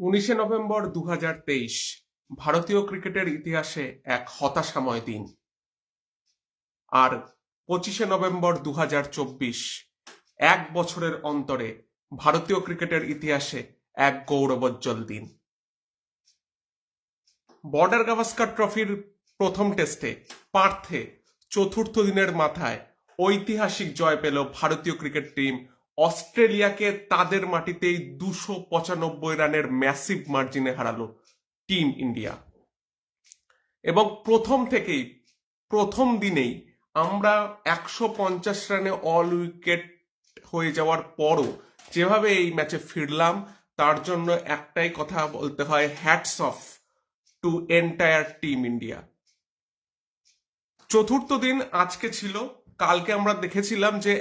উনিশে নভেম্বর দু হাজার তেইশ, ভারতীয় ক্রিকেটের ইতিহাসে এক হতাশাময় দিন। আর পঁচিশে নভেম্বর দু এক বছরের অন্তরে ভারতীয় ক্রিকেটের ইতিহাসে এক গৌরবোজ্জ্বল দিন। বর্ডার গাভাস্কার ট্রফির প্রথম টেস্টে পার্থে চতুর্থ দিনের মাথায় ঐতিহাসিক জয় পেল ভারতীয় ক্রিকেট টিম অস্ট্রেলিয়াকে তাদের মাটিতেই দুশো পঁচানব্বই রানের ম্যাসিভ মার্জিনে হারালো টিম ইন্ডিয়া। এবং প্রথম থেকেই, প্রথম দিনেই আমরা একশো পঞ্চাশ রানে অল উইকেট হয়ে যাওয়ার পরও যেভাবে এই ম্যাচে ফিরলাম, তার জন্য একটাই কথা বলতে হয় hats off to entire team India চতুর্থ দিন আজকে ছিল, কালকে আমরা দেখেছিলাম যে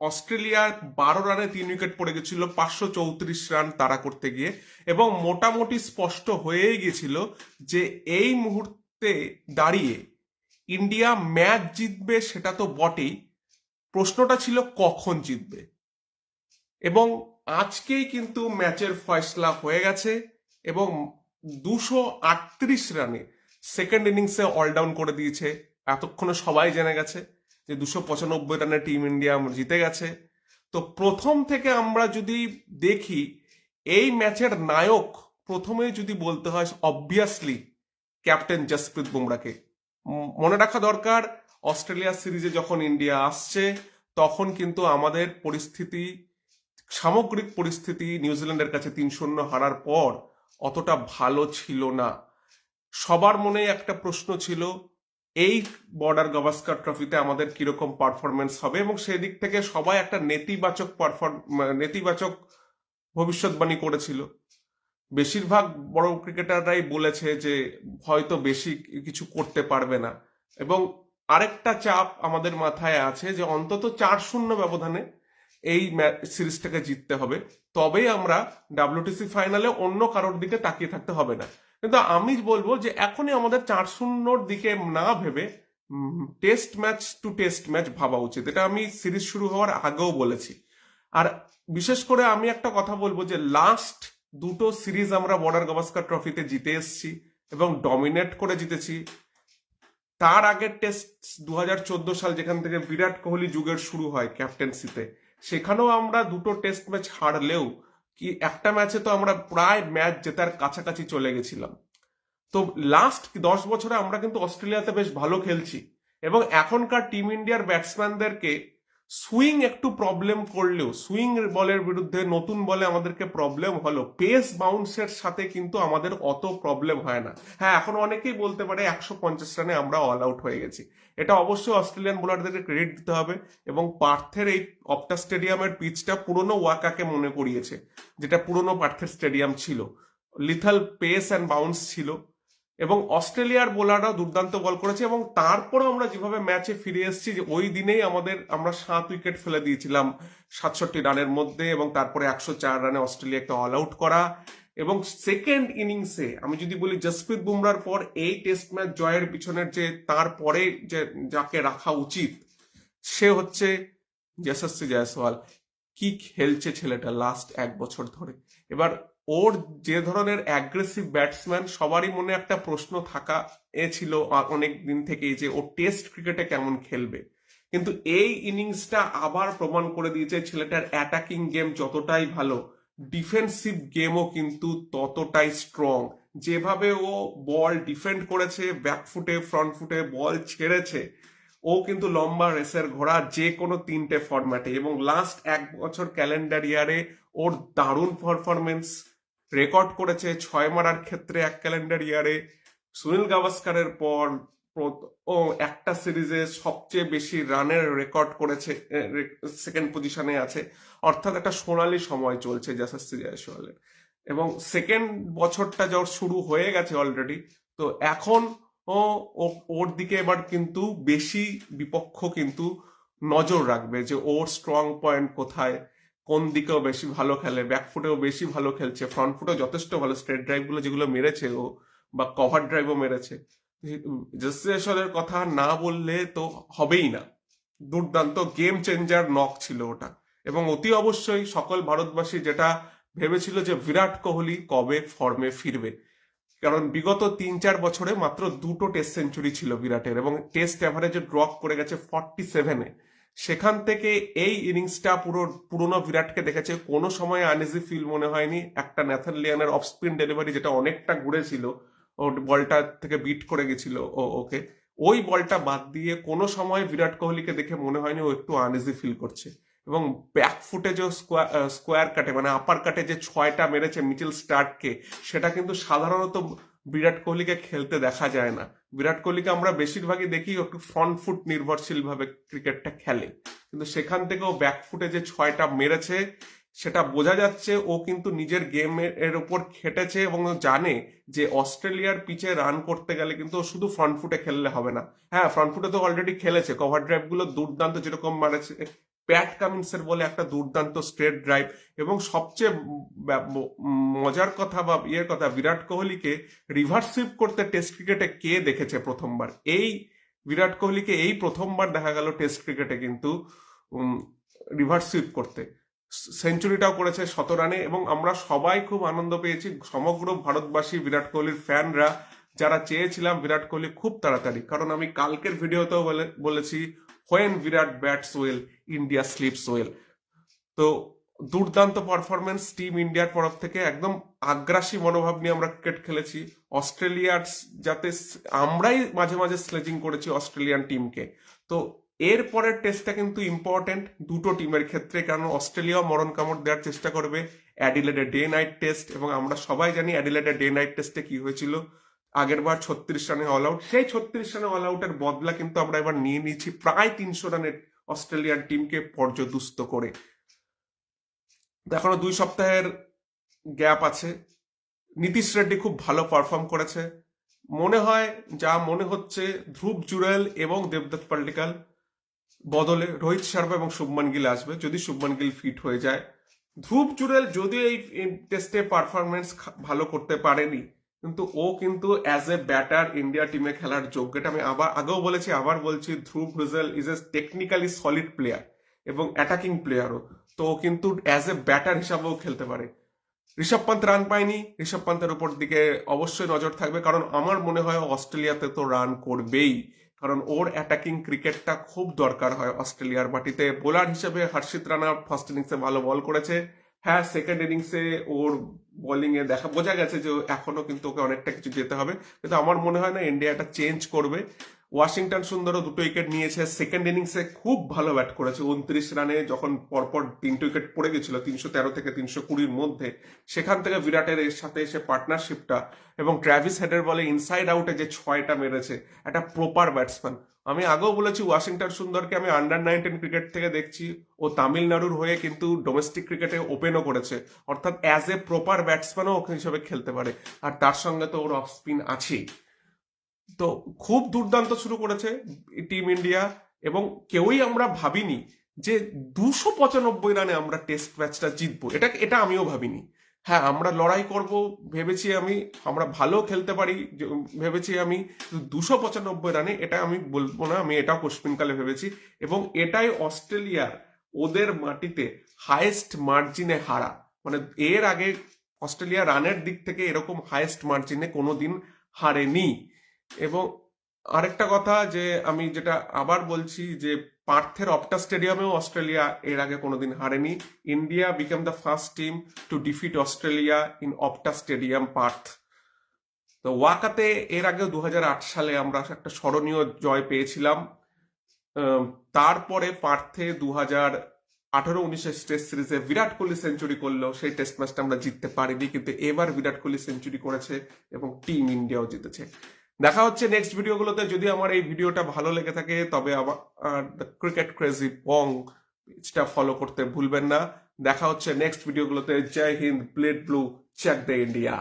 অস্ট্রেলিয়ার বারো রানে তিন উইকেট পড়ে গেছিল, পাঁচশো চৌত্রিশ রান তারা করতে গিয়ে। এবং মোটামুটি স্পষ্ট হয়েই গেছিল যে এই মুহূর্তে দাঁড়িয়ে ইন্ডিয়া ম্যাচ জিতবে সেটা তো বটেই। প্রশ্নটা ছিল কখন জিতবে। এবং আজকেই কিন্তু ম্যাচের ফয়সলা হয়ে গেছে এবং দুশো আটত্রিশ রানে সেকেন্ড ইনিংসে অলডাউন করে দিয়েছে। এতক্ষণে সবাই জেনে গেছে। যে দুশো পঁচানব্বই রানে টিম ইন্ডিয়া জিতে গেছে। তো প্রথম থেকে আমরা যদি দেখি, এই ম্যাচের নায়ক প্রথমে যদি বলতে হয় অবভিয়াসলি ক্যাপ্টেন জসপ্রীত বুমরাকে মনে রাখা দরকার, অস্ট্রেলিয়া সিরিজে যখন ইন্ডিয়া আসছে, তখন কিন্তু আমাদের পরিস্থিতি, সামগ্রিক পরিস্থিতি নিউজিল্যান্ডের কাছে তিন শূন্য হারার পর অতটা ভালো ছিল না। সবার মনে একটা প্রশ্ন ছিল এই বর্ডার গাভাস্কার ট্রফিতে আমাদের কীরকম পারফরমেন্স হবে এবং সেই দিক থেকে সবাই একটা নেতিবাচক পারফর্ম নেতিবাচক ভবিষ্যৎবাণী করেছিল। বেশিরভাগ বড় ক্রিকেটাররাই বলেছে যে হয়তো বেশি কিছু করতে পারবে না। এবং আরেকটা চাপ আমাদের মাথায় আছে যে অন্তত চার শূন্য ব্যবধানে এই সিরিজটাকে জিততে হবে। তবেই আমরা ডাব্লিউটিসি ফাইনালে অন্য কারোর দিকে তাকিয়ে থাকতে হবে না। কিন্তু আমি বলব যে এখনই আমাদের চার শূন্যর দিকে না ভেবে test match to test match ভাবা উচিত। এটা আমি সিরিজ শুরু হওয়ার আগেও বলেছি। আর বিশেষ করে আমি একটা কথা বলব যে লাস্ট দুটো সিরিজ আমরা বর্ডার গাভাস্কার ট্রফিতে জিতে এসেছি এবং ডমিনেট করে জিতেছি। তার আগের টেস্ট দু হাজার চোদ্দ সাল যেখান থেকে বিরাট কোহলি যুগের শুরু হয় ক্যাপ্টেন্সিতে সেখানেও আমরা দুটো টেস্ট ম্যাচ হারলেও কি, একটা ম্যাচে তো আমরা প্রায় ম্যাচ জেতার কাছাকাছি চলে গেছিলাম। তো লাস্ট দশ বছরে আমরা কিন্তু অস্ট্রেলিয়াতে বেশ ভালো খেলছি এবং এখনকার টিম ইন্ডিয়ার ব্যাটসম্যানদেরকে সুইং একটু প্রবলেম করলেও, সুইং বলের বিরুদ্ধে নতুন বলে আমাদেরকে প্রবলেম হলো। পেস বাউন্সের সাথে কিন্তু আমাদের অত প্রবলেম হয় না। হ্যাঁ এখন অনেকেই বলতে পারে একশো পঞ্চাশ রানে আমরা অল আউট হয়ে গেছি। এটা অবশ্যই অস্ট্রেলিয়ান বোলারদেরকে ক্রেডিট দিতে হবে এবং পার্থের এই অপটা স্টেডিয়ামের পিচটা পুরনো ওয়াকাকে মনে করিয়েছে, যেটা পুরনো পার্থের স্টেডিয়াম ছিল। লিথাল পেস অ্যান্ড বাউন্স ছিল। এবং অস্ট্রেলিয়ার বোলাররা দুর্দান্ত বল করেছে এবং তারপরে আমরা যেভাবে ম্যাচে ফিরে এসেছি যে ওই দিনেই আমাদের, আমরা সাত উইকেট ফেলে দিয়েছিলাম সাতষট্টি রানের মধ্যে এবং তারপরে একশো চার রানে অস্ট্রেলিয়াকে অল আউট করা। এবং সেকেন্ড ইনিংসে আমি যদি বলি জসপ্রীত বুমরার পর এই টেস্ট ম্যাচ জয়ের পিছনের যে তারপরে যে যাকে রাখা উচিত, সে হচ্ছে যশস্বী জয়সওয়াল। কি খেলছে ছেলেটা লাস্ট এক বছর ধরে। এবার ওর যে ধরনের অ্যাগ্রেসিভ ব্যাটসম্যান সবারই মনে একটা প্রশ্ন থাকা এ ছিল অনেক দিন থেকেই যে ও টেস্ট ক্রিকেটে কেমন খেলবে। কিন্তু এই ইনিংসটা আবার প্রমাণ করে দিয়েছে ছেলেটার অ্যাটাকিং গেম যতটাই ভালো ডিফেন্সিভ গেমও কিন্তু ততটাই স্ট্রং যেভাবে ও বল ডিফেন্ড করেছে ব্যাকফুটে ফ্রন্ট ফুটে বল ছেড়েছে, ও কিন্তু লম্বা রেসের ঘোড়া যে কোনো তিনটে ফরম্যাটে এবং লাস্ট এক বছর ক্যালেন্ডার ইয়ারে ওর দারুণ পারফরমেন্স রেকর্ড করেছে ছয় মারার ক্ষেত্রে এক ক্যালেন্ডার ইয়ারে। সুনীল গাভাস্কারের পর ও একটা সিরিজে সবচেয়ে বেশি রানের রেকর্ড করেছে সেকেন্ড পজিশনে আছে। অর্থাৎ একটা সোনালী সময় চলছে যশস্বী জয়সওয়ালের। এবং সেকেন্ড বছরটা যখন শুরু হয়ে গেছে অলরেডি তো এখন ও ওর দিকে এবার কিন্তু বেশি বিপক্ষ কিন্তু নজর রাখবে যে ওর স্ট্রং পয়েন্ট কোথায়। কোন দিকেও বেশি ভালো খেলে ব্যাকফুটেও বেশি ভালো খেলছে ফ্রন্ট ফুটেও যথেষ্ট ভালো স্ট্রেট ড্রাইভগুলো যেগুলো মেরেছে ও, বা কভার ড্রাইভও মেরেছে। জসেশ্বরের কথা না বললে তো হবেই না। দুর্দান্ত গেম চেঞ্জার নক ছিল ওটা। এবং অতি অবশ্যই সকল ভারতবাসী যেটা ভেবেছিল যে বিরাট কোহলি কবে ফর্মে ফিরবে। কারণ বিগত তিন চার বছরে মাত্র দুটো টেস্ট সেঞ্চুরি ছিল বিরাটের এবং টেস্ট অ্যাভারেজে ড্রপ করে গেছে ফর্টি সেভেনে সেখান থেকে এই ইনিংসটা পুরো, পুরনো বিরাটকে দেখেছে। কোনো সময় আনইজি ফিল মনে হয়নি। একটা ন্যাথান লিয়ানের অফ স্পিন ডেলিভারি যেটা অনেকটা ঘুরেছিল, ও বলটা থেকে বিট করে গেছিল ও, ওকে। ওই বলটা বাদ দিয়ে কোনো সময় বিরাট কোহলিকে দেখে মনে হয়নি ও একটু আনইজি ফিল করছে। এবং ব্যাক ফুটে যে স্কোয়ার কাটে মানে আপার কাটে যে ছয়টা মেরেছে মিচেল স্টার্টকে সেটা কিন্তু সাধারণত বিরাট কোহলিকে খেলতে দেখা যায় না। বিরাট কোহলিকে আমরা বেশিরভাগই দেখি একটু ফ্রন্ট ফুট নির্ভরশীল ভাবে ক্রিকেটটা খেলে। কিন্তু সেখান থেকে ও ব্যাক ফুটে যে ছয়টা মেরেছে, সেটা বোঝা যাচ্ছে ও কিন্তু নিজের গেম এর উপর খেটেছে এবং জানে যে অস্ট্রেলিয়ার পিচে রান করতে গেলে কিন্তু শুধু ফ্রন্ট ফুটে খেললে হবে না। হ্যাঁ ফ্রন্ট ফুটে তো অলরেডি খেলেছে। কভার ড্রাইভগুলো দুর্দান্ত যেরকম মারেছে প্যাট কামিন্সের বলে একটা দুর্দান্ত স্ট্রেট ড্রাইভ এবং সবচেয়ে মজার কথা বা ইয়ের কথা, বিরাট কোহলিকে রিভার্স সুইপ করতে টেস্ট ক্রিকেটে কে দেখেছে প্রথমবার? এই বিরাট কোহলিকে এই প্রথমবার দেখা গেল টেস্ট ক্রিকেটে কিন্তু রিভার্স সুইপ করতে। সেঞ্চুরিটাও করেছে শত রানে এবং আমরা সবাই খুব আনন্দ পেয়েছি। সমগ্র ভারতবাসী, বিরাট কোহলির ফ্যানরা, যারা চেয়েছিলাম বিরাট কোহলি খুব তাড়াতাড়ি। কারণ আমি কালকের ভিডিওতেও বলে- বলেছি when Virat bats well India slips well তো দুর্দান্ত পারফরমেন্স টিম ইন্ডিয়ার তরফ থেকে একদম আগ্রাসী মনোভাব নিয়ে আমরা ক্রিকেট খেলেছি। অস্ট্রেলিয়ার যাতে আমরাই মাঝে মাঝে স্লেজিং করেছি অস্ট্রেলিয়ান টিমকে তো এর পরের টেস্টটা কিন্তু ইম্পর্টেন্ট দুটো টিমের ক্ষেত্রে, কারণ অস্ট্রেলিয়াও মরণ কামড় দেওয়ার চেষ্টা করবে। অ্যাডিলেডে ডে নাইট টেস্ট এবং আমরা সবাই জানি অ্যাডিলেডে ডে নাইট টেস্টে কি হয়েছিল। আগের বার ছত্রিশ রানে অল আউট সেই ছত্রিশ রানে অল আউটের বদলা কিন্তু আমরা এবার নিয়ে নিয়েছি প্রায় তিনশো রানের অস্ট্রেলিয়ান টিমকে পর্যদুস্ত করে। এখনও দুই সপ্তাহের গ্যাপ আছে। নীতিশ রেড্ডি খুব ভালো পারফর্ম করেছে। মনে হয়, যা মনে হচ্ছে, ধ্রুব জুরেল এবং দেবদত্ত পাল্টিকাল বদলে রোহিত শর্মা এবং শুভমান গিল আসবে, যদি শুভমান গিল ফিট হয়ে যায়। ধ্রুব জুরেল যদিও এই টেস্টে পারফরমেন্স ভালো করতে পারেনি কিন্তু ও কিন্তু অ্যাজ এ ব্যাটার ইন্ডিয়া টিমে খেলার যোগ্য। এটা আমি আবার আগেও বলেছি, আবার বলছি Dhruv Jurel is a technically solid player এবং অ্যাটাকিং প্লেয়ারও তো ও কিন্তু অ্যাজ এ ব্যাটার হিসাবেও খেলতে পারে। ঋষভ পান্ত রান পায়নি। ঋষভ পান্তের উপর দিকে অবশ্যই নজর থাকবে, কারণ আমার মনে হয় অস্ট্রেলিয়াতে তো রান করবেই। কারণ ওর অ্যাটাকিং ক্রিকেটটা খুব দরকার হয় অস্ট্রেলিয়ার মাটিতে। বোলার হিসেবে হর্ষিত রানা ফার্স্ট ইনিংসে ভালো বল করেছে। হ্যাঁ সেকেন্ড ইনিংসে ওর বোলিং এ দেখা, বোঝা গেছে যে এখনও কিন্তু ওকে অনেকটা কিছু যেতে হবে। কিন্তু আমার মনে হয় না ইন্ডিয়া এটা চেঞ্জ করবে। ওয়াশিংটন সুন্দরও দুটো উইকেট নিয়েছে। সেকেন্ড ইনিংসে খুব ভালো ব্যাট করেছে। উনত্রিশ রানে যখন পরপর তিনটে উইকেট পড়ে গেছিল, তিনশো তেরো থেকে তিনশো কুড়ির মধ্যে, সেখান থেকে বিরাটের এর সাথে এসে পার্টনারশিপটা এবং ট্র্যাভিস হেডের বলে ইনসাইড আউটে যে ছয়টা মেরেছে, একটা প্রপার ব্যাটসম্যান। আমি আগেও বলেছি, ওয়াশিংটন সুন্দরকে আমি আন্ডার নাইনটিন ক্রিকেট থেকে দেখছি। ও তামিলনাড়ুর হয়ে কিন্তু ডোমেস্টিক ক্রিকেটে ওপেনও করেছে। অর্থাৎ অ্যাজ এ প্রপার ব্যাটসম্যানও হিসেবে খেলতে পারে। আর তার সঙ্গে তো ওর অফ স্পিন আছেই। তো খুব দুর্দান্ত শুরু করেছে টিম ইন্ডিয়া এবং কেউই আমরা ভাবিনি যে দুশো পঁচানব্বই রানে আমরা টেস্ট ম্যাচটা জিতবো। এটা এটা আমিও ভাবিনি। হ্যাঁ আমরা লড়াই করব, ভেবেছি আমি, আমরা ভালো খেলতে পারি ভেবেছি আমি দুশো পঁচানব্বই রানে এটা আমি বলব না, আমি এটাও কোশ্চিনকালে ভেবেছি। এবং এটাই অস্ট্রেলিয়ার ওদের মাটিতে হাইয়েস্ট মার্জিনে হারা। মানে এর আগে অস্ট্রেলিয়া রানের দিক থেকে এরকম হাইয়েস্ট মার্জিনে কোনোদিন হারেনি। এবং আরেকটা কথা যে আমি যেটা আবার বলছি যে পার্থের অপটা স্টেডিয়ামেও অস্ট্রেলিয়া এর আগে কোনোদিন হারেনি। India became the first team to defeat Australia in Optus stadium, Perth. তো ওয়াকাতে এর আগেও দু সালে আমরা একটা স্মরণীয় জয় পেয়েছিলাম। তারপরে পার্থে দু হাজার আঠারো উনিশের টেস্ট সিরিজে বিরাট কোহলি সেঞ্চুরি করল। সেই টেস্ট ম্যাচটা আমরা জিততে পারিনি, কিন্তু এবার বিরাট কোহলি সেঞ্চুরি করেছে এবং টিম ইন্ডিয়াও জিতেছে। দেখা হচ্ছে নেক্সট ভিডিওগুলোতে যদি আমার এই ভিডিওটা ভালো লেগে থাকে, তবে আমার ক্রিকেট ক্রেজি পং পেজটা ফলো করতে ভুলবেন না। দেখা হচ্ছে নেক্সট ভিডিওগুলোতে Jai Hind bleed blue Chak De India